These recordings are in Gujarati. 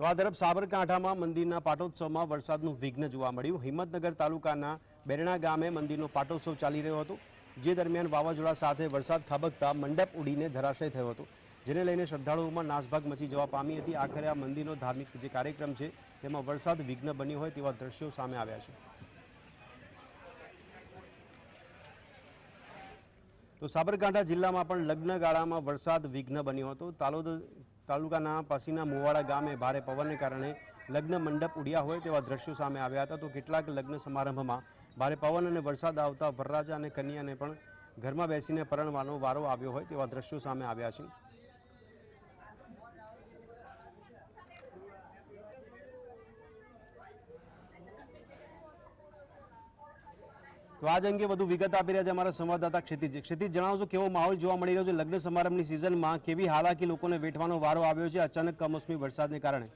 તો આ તરફ સાબરકાંઠામાં મંદિરના પાટોત્સવમાં વરસાદનું વિઘ્ન જોવા મળ્યું. હિંમતનગર તાલુકાના બેરણા ગામે મંદિરનો પાટોત્સવ ચાલી રહ્યો હતો, જે દરમિયાન વાવાઝોડા સાથે વરસાદ ખાબકતા મંડપ ઉડીને ધરાશય થયો હતો, જેને લઈને શ્રદ્ધાળુઓમાં નાસભાગ મચી જવા પામી હતી. આખરે આ મંદિરનો ધાર્મિક જે કાર્યક્રમ છે, તેમાં વરસાદ વિઘ્ન બન્યો હોય તેવા દ્રશ્યો સામે આવ્યા છે. તો સાબરકાંઠા જિલ્લામાં પણ લગ્નગાળામાં વરસાદ વિઘ્ન બન્યો હતો. તાલોદ તાલુકાના પાસીના મુવાડા ગામે ભારે પવનને કારણે લગ્ન મંડપ ઉડ્યા હોય તેવા દ્રશ્યો સામે આવ્યા હતા. તો કેટલાક લગ્ન સમારંભમાં ભારે પવન અને વરસાદ આવતા વરરાજા અને કન્યાને પણ ઘરમાં બેસીને પરણવાનો વારો આવ્યો હોય તેવા દ્રશ્યો સામે આવ્યા છે. તો આજ અંગે વધુ વિગત આપી રહ્યા છે અમારા સંવાદદાતા ક્ષિતિજ. ક્ષિતિજ જણાવજો કેવો માહોલ જોવા મળી રહ્યો છે? લગ્ન સમારંભની સિઝનમાં કેવી હાલાકી લોકોને વેઠવાનો વારો આવ્યો છે? અચાનક કમોસમી વરસાદને કારણે.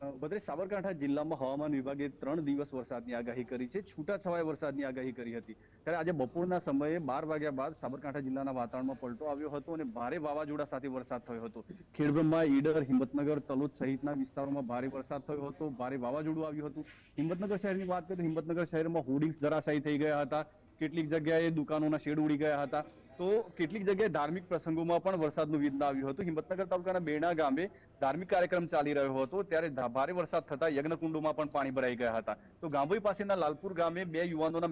ભદ્રેશ સાબરકાંઠા જિલ્લામાં હવામાન વિભાગે ત્રણ દિવસ વરસાદની આગાહી કરી છે. છૂટાછવાયા વરસાદની આગાહી કરી હતી. ત્યારે આજે બપોરના સમયે બાર વાગ્યા બાદ સાબરકાંઠા જિલ્લાના વાતાવરણમાં પલટો આવ્યો હતો અને ભારે વાવાઝોડા સાથે વરસાદ થયો હતો. ખેડબ્રહ્મા ઈડર, હિંમતનગર, તલોદ સહિતના વિસ્તારોમાં ભારે વરસાદ થયો હતો. ભારે વાવાઝોડું આવ્યું હતું. હિંમતનગર શહેરની વાત કરીએ તો હિંમતનગર શહેરમાં હોર્ડિંગ્સ ધરાશાયી થઈ ગયા હતા. કેટલીક જગ્યાએ દુકાનોના શેડ ઉડી ગયા હતા. તો કેટલીક જગ્યાએ ધાર્મિક પ્રસંગોમાં પણ વરસાદનું વિઘ્ન આવ્યું હતું. હિંમતનગર તાલુકાના બેણા ગામે ધાર્મિક કાર્યક્રમ ચાલી રહ્યો હતો. ત્યારે ભારે વરસાદ થતા યજ્ઞકુંડોમાં પણ પાણી ભરાઈ ગયા હતા. તો ગાંભોઈ પાસેના લાલપુર ગામે બે યુવાનોના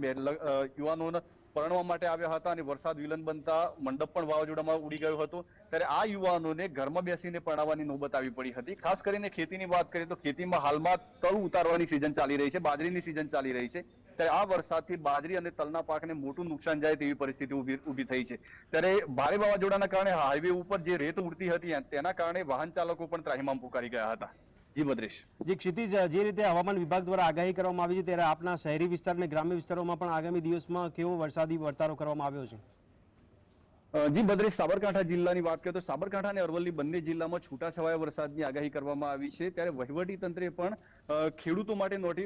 યુવાનોના પરણવા માટે આવ્યા હતા અને વરસાદ વિલન બનતા મંડપ પણ વાવાઝોડામાં ઉડી ગયો હતો. ત્યારે આ યુવાનોને ઘરમાં બેસીને પરણાવવાની નોબત આવી પડી હતી. ખાસ કરીને ખેતીની વાત કરીએ તો ખેતીમાં હાલમાં તલ ઉતારવાની સિઝન ચાલી રહી છે. બાજરીની સિઝન ચાલી રહી છે. ત્યારે આ વરસાદથી બાજરી અને તલના પાકને મોટું નુકસાન જાય તેવી પરિસ્થિતિ ઊભી થઈ છે. ત્યારે ભારે વાવાઝોડાના કારણે હાઈવે ઉપર જે રેત ઉડતી હતી તેના કારણે વાહન ચાલકો પણ ત્રાહિમામ પુકારી ગયા હતા. જી ભદ્રેશ. જે, ક્ષિતિજ, જે રીતે હવામાન વિભાગ દ્વારા આગાહી કરવામાં આવી છે, ત્યારે આપના શહેરી વિસ્તાર અને ગ્રામ્ય વિસ્તારોમાં પણ આગામી દિવસમાં કેવો વરસાદી વર્તારો કરવામાં આવ્યો છે? જી ભદ્રેશ સાબરકાંઠા જિલ્લાની વાત કરીએ તો સાબરકાંઠા અને અરવલ્લી બંને જિલ્લામાં છૂટાછવાયા વરસાદની આગાહી કરવામાં આવી છે. ત્યારે વહીવટી તંત્રે પણ ખેડૂતો માટે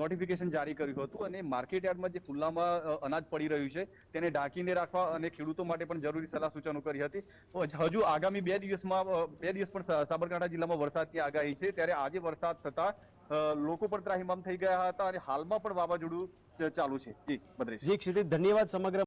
નોટિફિકેશન જારી કર્યું હતું અને માર્કેટ યાર્ડમાં જે ખુલ્લામાં અનાજ પડી રહ્યું છે તેને ઢાંકીને રાખવા અને ખેડૂતો માટે પણ જરૂરી સલાહ સૂચનો કરી હતી. હજુ આગામી બે દિવસમાં બે દિવસ પણ સાબરકાંઠા જિલ્લામાં વરસાદની આગાહી છે. ત્યારે આજે વરસાદ થતા લોકો પણ ત્રાહિમામ થઈ ગયા હતા અને હાલમાં પણ વાવાઝોડું ચાલુ છે. જી ભદ્રેશ જે ક્ષિતિજ, ધન્યવાદ સમગ્ર